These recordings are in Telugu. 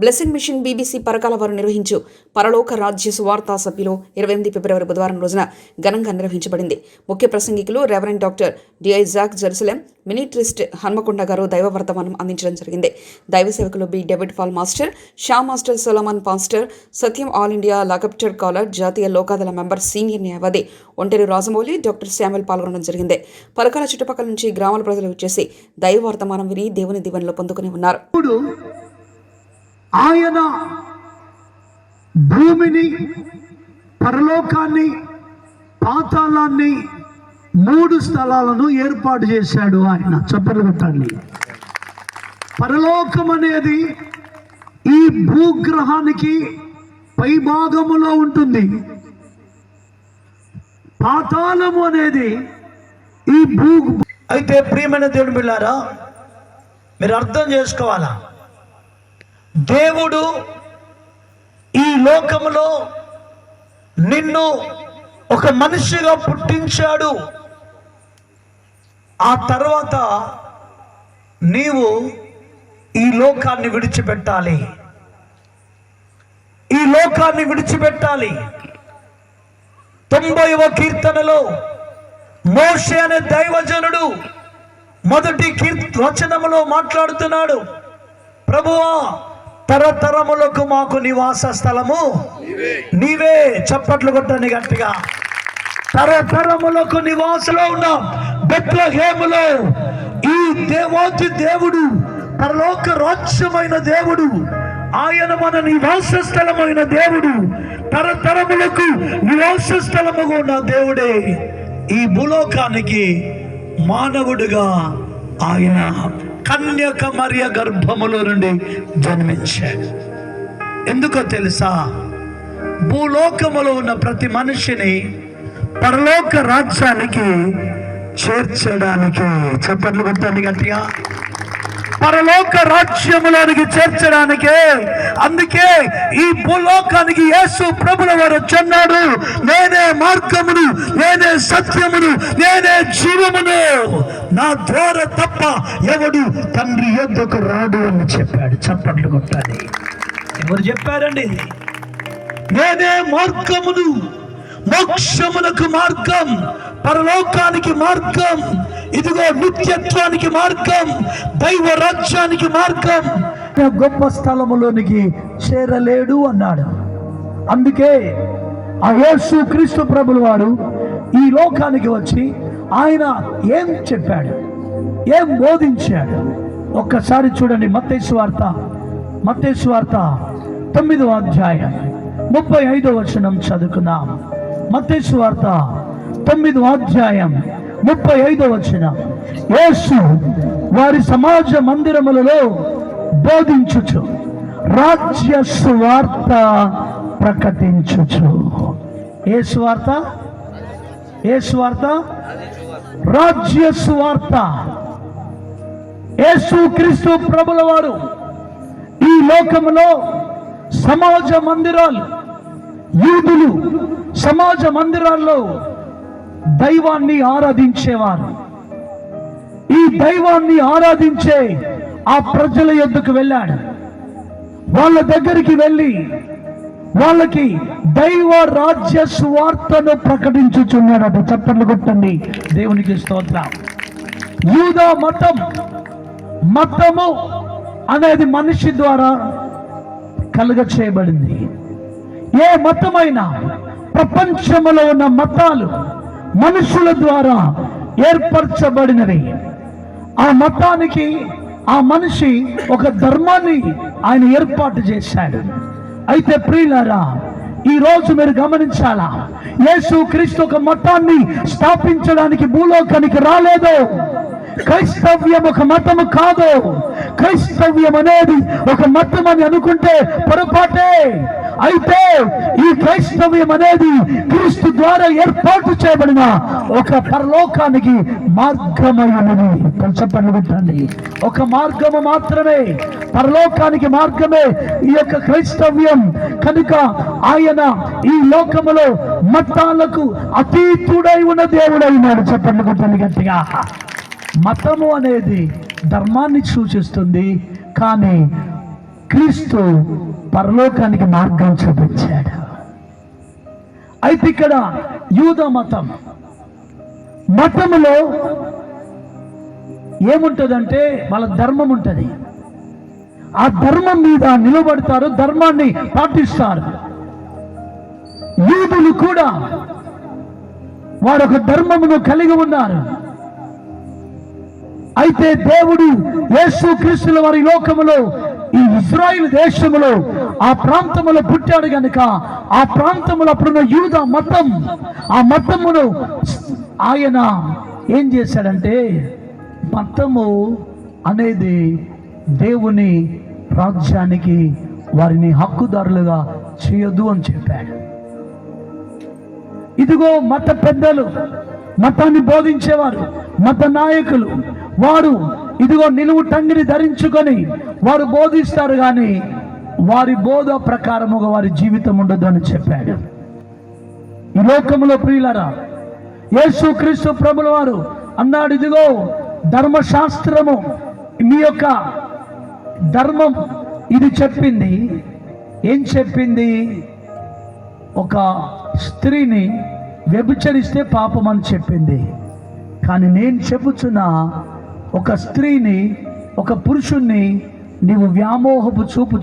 బ్లెస్సింగ్ మిషన్ బీబీసీ పరకాల వారు నిర్వహించు పరలోక రాజ్య సువార్తా సభ్యులు ఇరవై ఎనిమిది ఫిబ్రవరి బుధవారం రోజున ఘనంగా నిర్వహించబడింది. ముఖ్య ప్రసంగికులు reverend doctor D I Jack Jerusalem ministries Hanamkonda గారు దైవ వర్తమానం అందించడం జరిగింది. దైవ సేవకులు బి డెవిడ్ ఫాల్ master Shah master Solomon pastor Satyam all India లాకప్టర్ కాలర్ జాతీయ లోకాదళ మెంబర్ సీనియర్ న్యాయవాది ఒంటరి రాజమౌళి డాక్టర్ శామ్యుల్ పాల్గొనడం జరిగింది. పరకాల చుట్టుపక్కల నుంచి గ్రామాల ప్రజలు వచ్చేసి దైవ వర్తమానం విని దేవుని దీవెనలో పొందుకుని ఉన్నారు. ఆయన భూమిని పరలోకాన్ని పాతాళాన్ని మూడు స్థలాలను ఏర్పాటు చేశాడు ఆయన. చెప్పలు కొట్టండి. పరలోకం అనేది ఈ భూగ్రహానికి పైభాగములో ఉంటుంది. పాతాళము అనేది ఈ భూ అయితే ప్రియమైన దేవుడు బిళ్ళారా మీరు అర్థం చేసుకోవాలా? దేవుడు ఈ లోకములో నిన్ను ఒక మనిషిగా పుట్టించాడు. ఆ తర్వాత నీవు ఈ లోకాన్ని విడిచిపెట్టాలి. ఈ లోకాన్ని విడిచిపెట్టాలి. తొంభైవ కీర్తనలో మోషే అనే దైవజనుడు మొదటి కీర్త వచనములో మాట్లాడుతున్నాడు. ప్రభువా తరతరములకు మాకు నివాస స్థలము. నీవే. చప్పట్లు కొట్టని గట్టిగా. తరతరములకు నివాసలో ఉన్నాం. బెత్లహేములో. ఈ దేవాతి దేవుడు పరలోక రాజ్యమైన దేవుడు ఆయన మన నివాస స్థలమైన దేవుడు తరతరములకు నివాస స్థలముగా ఉన్న దేవుడే. ఈ భూలోకానికి మానవుడిగా ఆయన కన్యక మరియ గర్భములో నుండి జన్మించాడు. ఎందుకో తెలుసా? భూలోకములో ఉన్న ప్రతి మనిషిని పరలోక రాజ్యానికి చేర్చడానికి చప్పట్లు కొట్టండి గట్టిగా. పరలోక రాజ్యములోనికి చేర్చడానికే. అందుకే ఈ భూలోకానికి యేసు ప్రభుల వారు వచ్చన్నాడు. నేనే మార్గమును నేనే సత్యమును నేనే జీవమును. నా ద్వారా తప్ప ఎవడు తండ్రి యొద్దకు రాడు అని చెప్పాడు. చప్పట్లు కొట్టాలి. ఎవరు చెప్పారండి? నేనే మార్గమును మోక్షమునకు మార్గం పరలోకానికి మార్గం ఇదిగో నిత్యత్వానికి మార్గం దైవ రాజ్యానికి మార్గం గొప్ప స్థలములోనికి చేరలేడు అన్నాడు. అందుకే ఆ యేసు క్రీస్తు ప్రభుల వారు ఈ లోకానికి వచ్చి ఆయన ఏం చెప్పాడు? ఏం బోధించాడు? ఒక్కసారి చూడండి మత్తేసు వార్త మత్తేసు వార్త తొమ్మిదవ అధ్యాయం ముప్పై ఐదో వచనం చదువుకున్నాం మత్తేసు వార్త తొమ్మిదో అధ్యాయం ముప్పై ఐదో వచ్చిన యేసు వారి సమాజ మందిరములలో బోధించుచు రాజ్య సువార్త ప్రకటించుచు. ఏ సువార్త ఏ సువార్త రాజ్య సువార్త. యేసు క్రీస్తు ప్రభుల వారు ఈ లోకములో సమాజ మందిరాలు యూదులు సమాజ మందిరాల్లో దైవాన్ని ఆరాధించేవారు. ఈ దైవాన్ని ఆరాధించే ఆ ప్రజల యొద్దకు వెళ్ళాడు. వాళ్ళ దగ్గరికి వెళ్ళి వాళ్ళకి దైవ రాజ్య సువార్తను ప్రకటించుచున్నాడట చప్పట్లు కొట్టండి. దేవునికి స్తోత్రం. యూదా మతం మతము అనేది మనిషి ద్వారా కలుగ చేయబడింది ఏ మతమైనా ప్రపంచంలో ఉన్న మతాలు మనుషుల ద్వారా ఏర్పరచబడినవి. ఆ మతానికి ఆ మనిషి ఒక ధర్మాన్ని ఆయన ఏర్పాటు చేశాడు. అయితే ప్రియులారా ఈ రోజు మీరు గమనించాలా యేసు క్రీస్తు ఒక మతాన్ని స్థాపించడానికి భూలోకానికి రాలేదు. క్రైస్తవ్యం ఒక మతము కాదు. క్రైస్తవ్యం అనేది ఒక మతం అని అనుకుంటే పొరపాటే. అయితే ఈ క్రైస్తవ్యం అనేది క్రీస్తు ద్వారా ఏర్పాటు చేయబడిన ఒక పరలోకానికి మార్గమైనది చెప్పండి పెట్టండి ఒక మార్గము మాత్రమే పరలోకానికి మార్గమే ఈ యొక్క క్రైస్తవ్యం. కనుక ఆయన ఈ లోకములో మతాలకు అతీతుడై ఉన్న దేవుడైనాడు చెప్పండి కొట్టండి గట్టిగా. మతము అనేది ధర్మాన్ని సూచిస్తుంది కానీ క్రీస్తు పరలోకానికి మార్గం చూపించాడు. అయితే ఇక్కడ యూద మతం. మతములో ఏముంటదంటే వాళ్ళ ధర్మం ఉంటుంది. ఆ ధర్మం మీద నిలబడతారు ధర్మాన్ని పాటిస్తారు. యూదులు కూడా వారు ఒక ధర్మమును కలిగి ఉన్నారు. అయితే దేవుడు యేసు క్రీస్తుల వారి లోకములో ఈ ఇజ్రాయిల్ దేశంలో ఆ ప్రాంతములో పుట్టాడు గనుక ఆ ప్రాంతంలో అప్పుడున్న యూద మతం ఆ మతమును ఆయన ఏం చేశాడంటే మతము అనేది దేవుని రాజ్యానికి వారిని హక్కుదారులుగా చేయొద్దు అని చెప్పాడు. ఇదిగో మత పెద్దలు మతాన్ని బోధించేవారు మత నాయకులు వారు ఇదిగో నిలువు టంగిని ధరించుకొని వారు బోధిస్తారు కానీ వారి బోధ ప్రకారముగా వారి జీవితం ఉండదు అని చెప్పాడు. ఈ లోకములో ప్రియులరా యేసు క్రీస్తు ప్రభుల వారు అన్నాడు ఇదిగో ధర్మశాస్త్రము మీ యొక్క ధర్మం ఇది చెప్పింది. ఏం చెప్పింది? ఒక స్త్రీని వ్యభిచరిస్తే పాపం అని చెప్పింది. కానీ నేను చెబుతున్నా ఒక స్త్రీని ఒక పురుషుణ్ణి నీవు వ్యామోహపు చూపు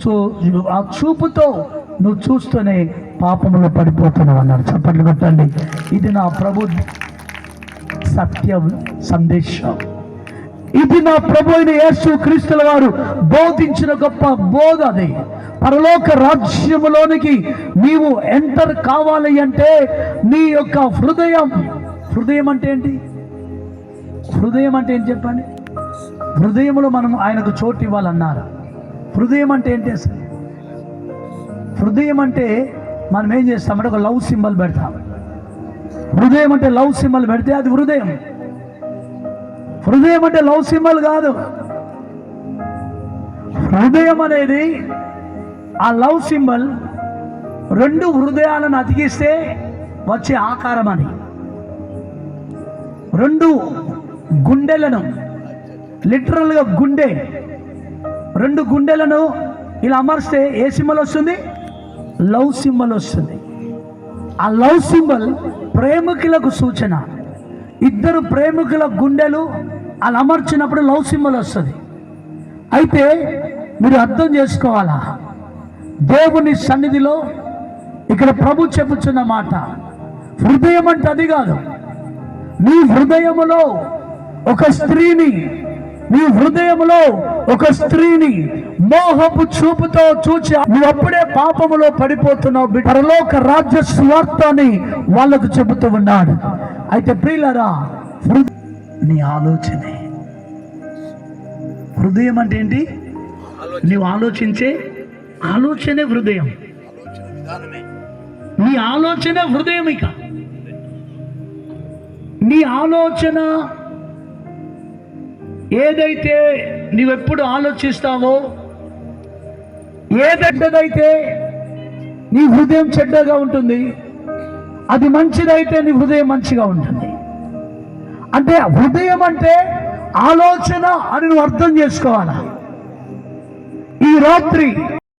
ఆ చూపుతో నువ్వు చూస్తూనే పాపములో పడిపోతున్నావు అన్నారు చప్పట్లు కొట్టండి. ఇది నా ప్రభు సత్యం సందేశం. ఇది నా ప్రభు అయిన యేసు క్రీస్తుల వారు బోధించిన గొప్ప బోధ అది. పరలోక రాజ్యములోనికి నీవు ఎంటర్ కావాలి అంటే నీ యొక్క హృదయం హృదయం అంటే ఏంటి? హృదయం అంటే ఏంటి చెప్పండి? హృదయంలో మనం ఆయనకు చోటు ఇవ్వాలన్నారు? హృదయం అంటే ఏంటి అసలు? హృదయం అంటే మనం ఏం చేస్తామంటే ఒక లవ్ సింబల్ పెడతాం. హృదయం అంటే లవ్ సింబల్ పెడితే అది హృదయం. హృదయం అంటే లవ్ సింబల్ కాదు. హృదయం అనేది ఆ లవ్ సింబల్ రెండు హృదయాలను అతికిస్తే వచ్చే ఆకారం అని. రెండు గుండెలను లిటరల్గా గుండె. రెండు గుండెలను ఇలా అమర్స్తే ఏ సింబల్ వస్తుంది? లవ్ సింబల్ వస్తుంది. ఆ లవ్ సింబల్ ప్రేమికులకు సూచన. ఇద్దరు ప్రేమికుల గుండెలు అలా అమర్చినప్పుడు లవ్ సింబల్ వస్తుంది. అయితే మీరు అర్థం చేసుకోవాలా? దేవుని సన్నిధిలో ఇక్కడ ప్రభు చెప్పుచున్న మాట హృదయం అంటే అది కాదు. నీ హృదయములో ఒక స్త్రీని నీ హృదయంలో ఒక స్త్రీని మోహపు చూపుతో చూచి నువ్వు అప్పుడే పాపములో పడిపోతున్నావు పరలోక రాజ్య స్వార్థాన్ని వాళ్ళకు చెబుతూ ఉన్నాడు. అయితే ప్రియులరా హృ- నీ ఆలోచనే. హృదయం అంటే ఏంటి? నీవు ఆలోచించే ఆలోచనే హృదయం. నీ ఆలోచన హృదయం ఇక. నీ ఆలోచన ఏదైతే నీవెప్పుడు ఆలోచిస్తావో ఏదైతే నీ హృదయం చెడ్డగా ఉంటుంది అది మంచిదైతే నీ హృదయం మంచిగా ఉంటుంది. అంటే హృదయం అంటే ఆలోచన అని నువ్వు అర్థం చేసుకోవాలా? ఈ రాత్రి